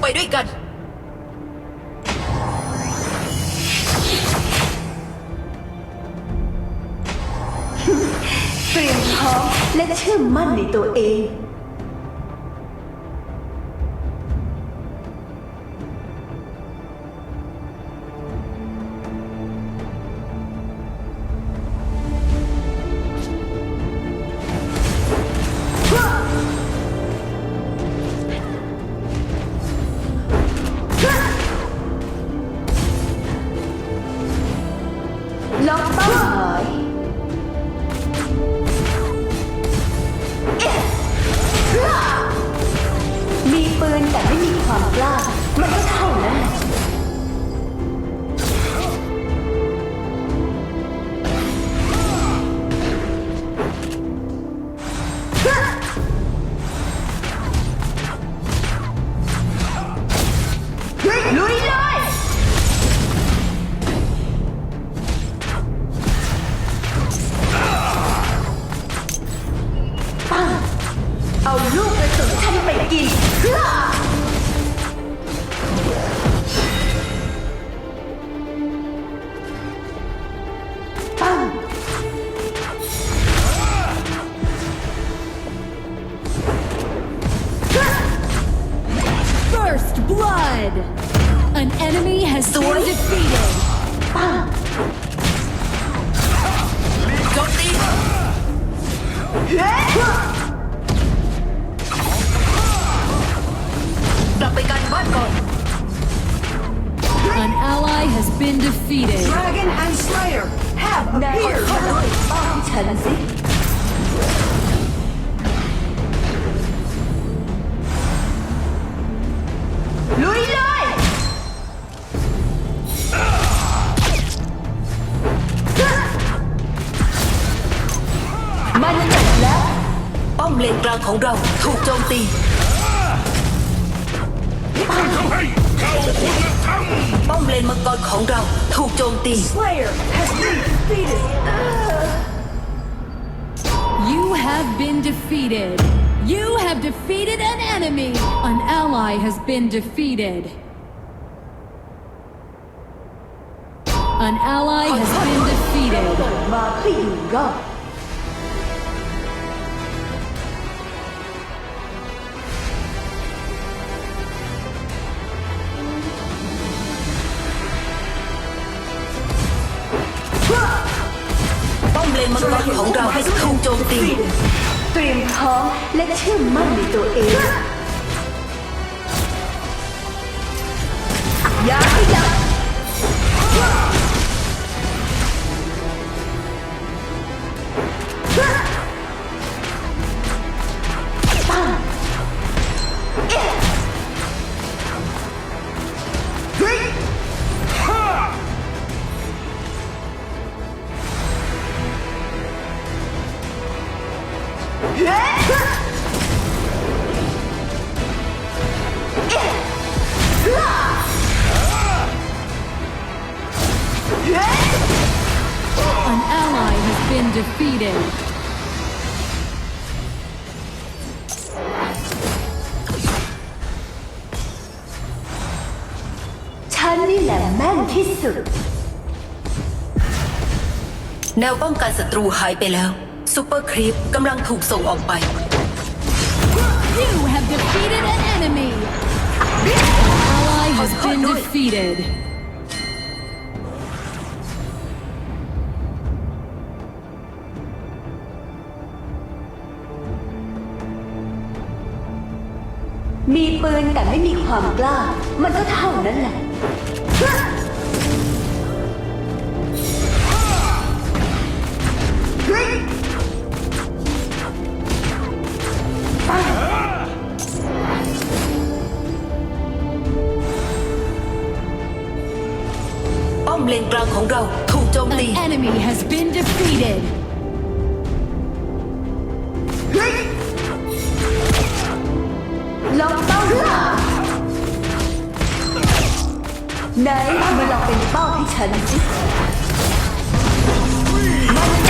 ไปด้วยกัน เตรียมพร้อมและเชื่อมั่นในตัวเอง red. An enemy has Sword? been defeated. Don't leave. Sapikan barko. An ally has been defeated. Dragon and Slayer have appeared. อมเลนกลางของเราถูกโจมตี ป้อมเลนมังกรของเราถูกโจมตี Slayer has been defeated. You have been defeated. You have defeated an enemy. An ally has been defeated. An ally has been defeated. เลนมังกรของเราให้ถูกโจมตี เตรียมพร้อมและเชื่อมั่นในตัวเอง อย่าขยับ been defeated. ฉันนี่แหละแม่นที่สุดแนวป้องกันศัตรูหายไปแล้วซูเปอร์ครีปกำลังถูกส่งออกไป You have defeated an enemy. An ally has been defeated. มีปืนแต่ไม่มีความกล้า มันก็เท่านั้นแหละเฮ้ยปังป้อมเลนกลางของเราถูกโจม An ตี enemy has been defeated. ลองเป้าหาไหนมาลองเป็นเป้าให้ฉันสิมัน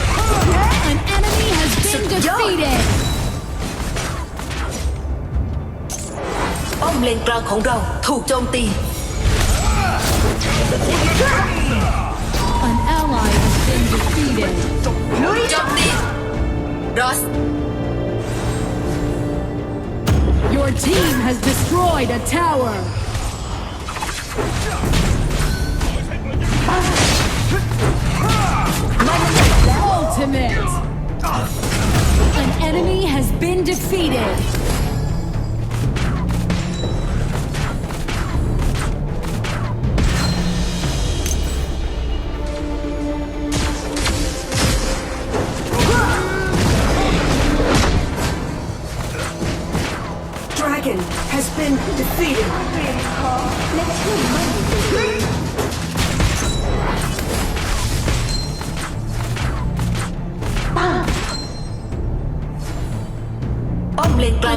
เลนกลางของเราถูกโจมตี An ally has been defeated. ลุยโจมตีรอส Your team has destroyed a tower. Ultimate. An enemy has been defeated.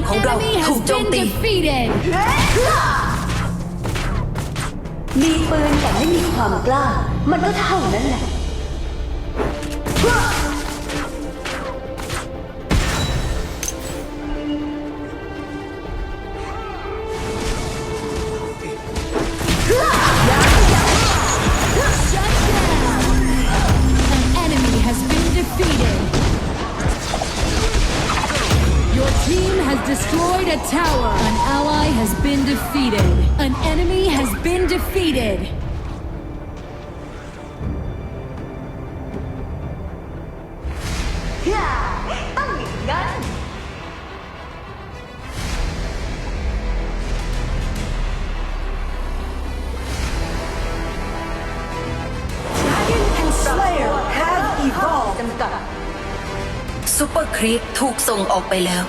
ของเรา enemy ถูก has โจม been ตี defeated. มีปืนแต่ไม่มีความกล้า มันก็เท่านั้นแหละ has been defeated. ต้องอย่างนั้น Dragon and Slayer have evolved. จำกัด ซูเปอร์ครีปถูกส่งออกไปแล้ว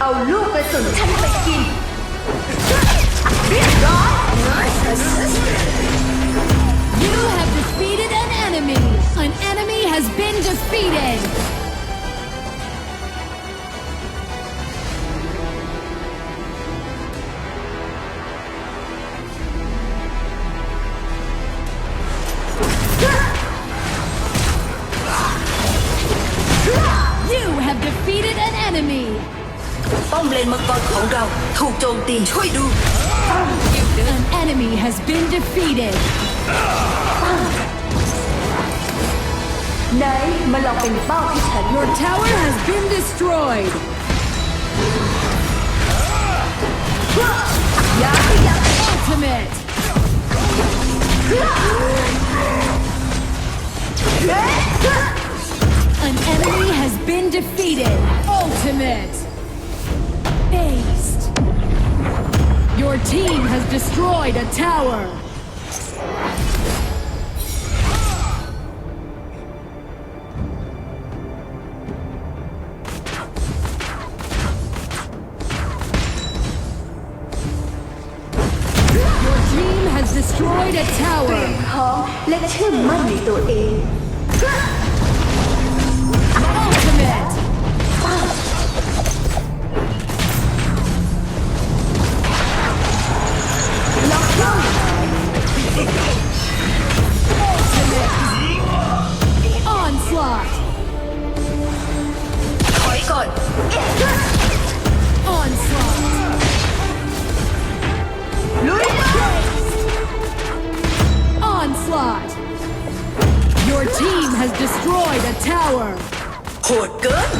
เอาลูกกระสุนฉันไปกิน นมังกรของเราถูกโจมตีช่วยดู An enemy has been defeated. ไหนมาลองเป็นเป้าให้ฉัน Your tower has been destroyed. อย่าขยับ Ultimate. An enemy has been defeated. Ultimate. Aced. Your team has destroyed a tower. Your team has destroyed a tower. พร้อมและเชื่อมั่นในตัวเอง a tower.